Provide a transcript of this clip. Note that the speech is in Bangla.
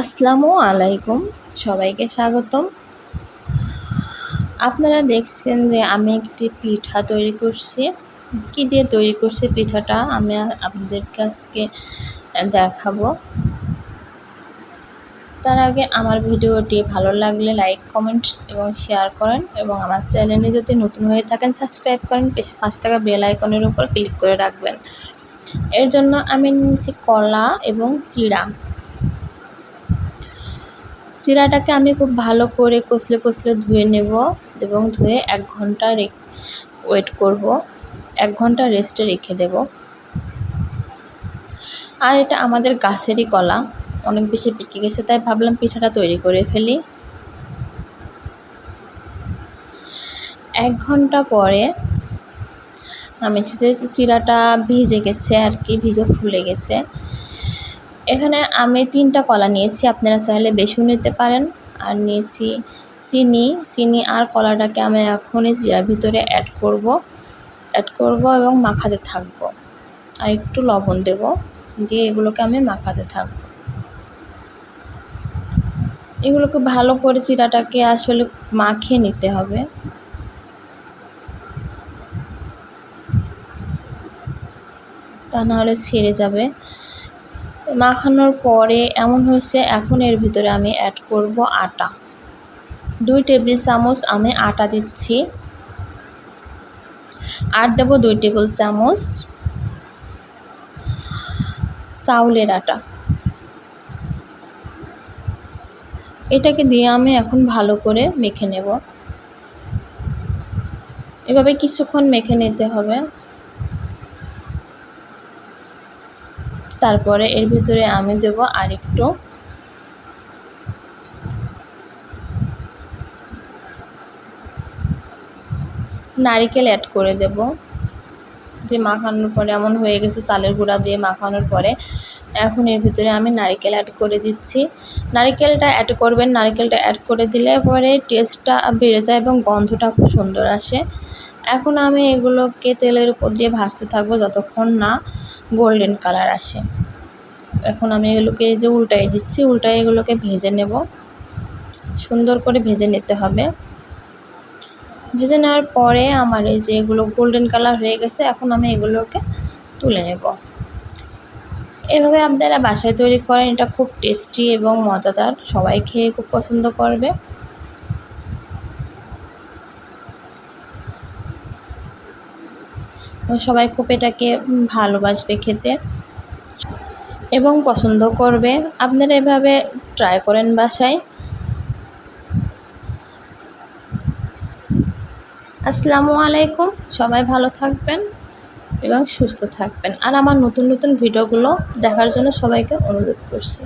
আসসালামু আলাইকুম, সবাইকে স্বাগতম। আপনারা দেখছেন যে আমি একটি পিঠা তৈরি করছি। কি দিয়ে তৈরি করছি পিঠাটা, আমি আপনাদের কাছকে দেখাবো। তার আগে আমার ভিডিওটি ভালো লাগলে লাইক, কমেন্টস এবং শেয়ার করেন এবং আমার চ্যানেলে যদি নতুন হয়ে থাকেন, সাবস্ক্রাইব করেন, পাশে থাকা বেল আইকনের উপর ক্লিক করে রাখবেন। এর জন্য আমি নিয়েছি কলা এবং চিড়া চিরাটাকে আমি খুব ভালো করে কষলে কষলে ধুয়ে নেব এবং ধুয়ে এক ঘণ্টা ওয়েট করব। এক ঘণ্টা রেস্টে রেখে দেব। আর এটা আমাদের গাছেরই কলা। অনেক বেশি পেকে গেছে, তাই ভাবলাম পিঠাটা তৈরি করে ফেলি। এক ঘণ্টা পরে আমি চিরাটা ভিজে গেছে আর কি, ভিজে ফুলে গেছে। এখানে আমি তিনটা কলা নিয়েছি, আপনারা চাইলে বেশিও নিতে পারেন। আর নিয়েছি চিনি চিনি আর কলাটাকে আমি এখনই জিরার ভিতরে অ্যাড করব অ্যাড করব এবং মাখাতে থাকব। আর একটু লবণ দেব, দিয়ে এগুলোকে আমি মাখাতে থাকব। এগুলোকে ভালো করে চিরাটাকে আসলে মাখিয়ে নিতে হবে। তা নাহলে ছেড়ে যাবে। মাখানোর পরে এমন হয়েছে, এখন এর ভিতরে আমি অ্যাড করব আটা। দুই টেবিল চামচ আমি আটা দিচ্ছি। আর দেবো দুই টেবিল চামচ চাউলের আটা। এটাকে দিয়ে আমি এখন ভালো করে মেখে নেব। এভাবে কিছুক্ষণ মেখে নিতে হবে। তারপরে এর ভিতরে আমি দেব আরেকটু নারিকেল অ্যাড করে দেব। যে মাখানোর পরে এমন হয়ে গেছে, চালের গুঁড়া দিয়ে মাখানোর পরে। এখন এর ভিতরে আমি নারিকেল অ্যাড করে দিচ্ছি। নারিকেলটা অ্যাড করবেন, নারিকেলটা অ্যাড করে দিলে পরে টেস্টটা বেড়ে যায় এবং গন্ধটা খুব সুন্দর আসে। এখন আমি এগুলোকে তেলের উপর দিয়ে ভাজতে থাকব যতক্ষণ না গোল্ডেন কালার আসে। এখন আমি এগুলোকে যে উল্টাই দিচ্ছি উল্টাই এগুলোকে ভেজে নেব। সুন্দর করে ভেজে নিতে হবে। ভেজে নেওয়ার পরে আমার এই যে এগুলো গোল্ডেন কালার হয়ে গেছে, এখন আমি এগুলোকে তুলে নেব। এভাবে আপনারা বাসায় তৈরি করেন, এটা খুব টেস্টি এবং মজাদার। সবাই খেয়ে খুব পছন্দ করবে। সবাই খুব এটাকে ভালোবাসবে খেতে। এবং পছন্দ করবে আপনারা এভাবে ট্রাই করেন বাসায়। আসসালামু আলাইকুম, সবাই ভালো থাকবেন এবং সুস্থ থাকবেন। আর আমার নতুন নতুন ভিডিওগুলো দেখার জন্য সবাইকে অনুরোধ করছি।